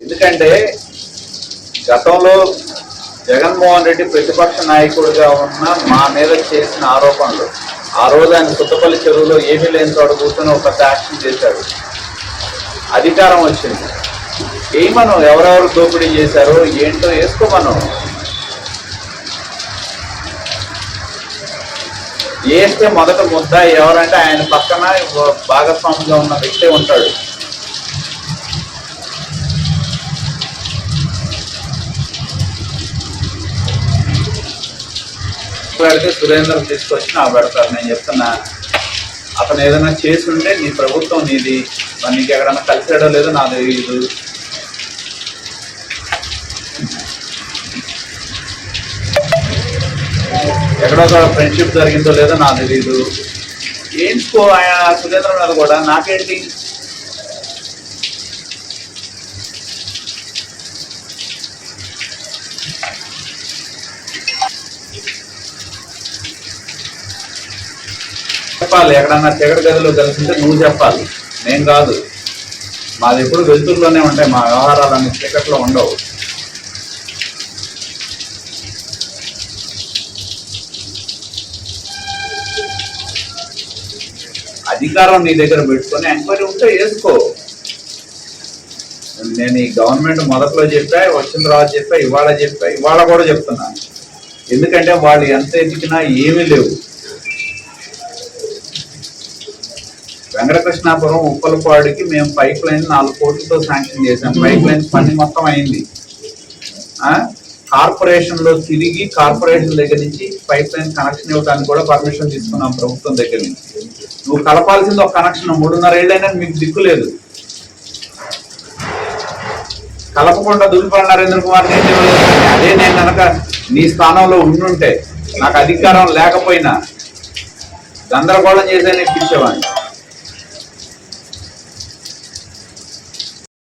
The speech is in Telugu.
ఎందుకంటే గతంలో జగన్మోహన్ రెడ్డి ప్రతిపక్ష నాయకుడిగా ఉన్న మా మీద చేసిన ఆరోపణలు ఆ రోజు ఆయన సుత్తపల్లి చెరువులో ఏమీ లేని తోడు కూర్చొని ఒక యాక్షన్ చేశాడు. అధికారం వచ్చింది. ఏమను? ఎవరెవరు దోపిడీ చేశారో? ఏంటో వేసుకోమను. వేస్తే మొదట ముద్ద ఎవరంటే ఆయన పక్కన భాగస్వామిగా ఉన్న వ్యక్తే ఉంటాడు. పెడితే సురేంద్ర తీసుకొచ్చి నా పెడతారు నేను చెప్తున్నా. అతను ఏదైనా చేసి ఉంటే నీ ప్రభుత్వం నీది. మరి నీకు ఎక్కడైనా కలిసాడో లేదో నాకు తెలియదు ఎక్కడో ఫ్రెండ్షిప్ జరిగిందో లేదో నాకు తెలియదు ఏంచుకో ఆయన సురేంద్ర మీద కూడా? నాకేంటి? చెప్పాలి. ఎక్కడన్నా చీకటి గదిలో కలిసింటే నువ్వు చెప్పాలి. నేను కాదు. మాది ఎప్పుడు వెలుతురులోనే ఉంటాయి. మా వ్యవహారాలన్నీ చీకట్లో ఉండవు. అధికారం నీ దగ్గర పెట్టుకొని ఎంక్వైరీ ఉంటే వేసుకో. నేను ఈ గవర్నమెంట్ మొదట్లో చెప్పా వచ్చిన తర్వాత చెప్పా ఇవాళ చెప్పా ఇవాళ కూడా చెప్తున్నా. ఎందుకంటే వాళ్ళు ఎంత ఎదిగినా ఏమీ లేవు. వెంకటకృష్ణాపురం ఉప్పలపాడుకి మేము పైప్ లైన్ నాలుగు కోట్లతో శాంక్షన్ చేసాం పైప్ లైన్ పని మొత్తం అయింది. ఆ? కార్పొరేషన్లో తిరిగి కార్పొరేషన్ దగ్గర నుంచి పైప్ లైన్ కనెక్షన్ ఇవ్వడానికి కూడా పర్మిషన్ తీసుకున్నాం ప్రభుత్వం దగ్గర నుంచి. నువ్వు కలపాల్సింది ఒక కనెక్షన్. మూడున్నర ఏళ్ళైనా మీకు దిక్కు లేదు. కలపకుండా దులిపడి నరేంద్ర కుమార్ నేను. అదే నేను కనుక నీ స్థానంలో ఉండుంటే నాకు అధికారం లేకపోయినా గందరగోళం చేసే ఇప్పించేవాడిని.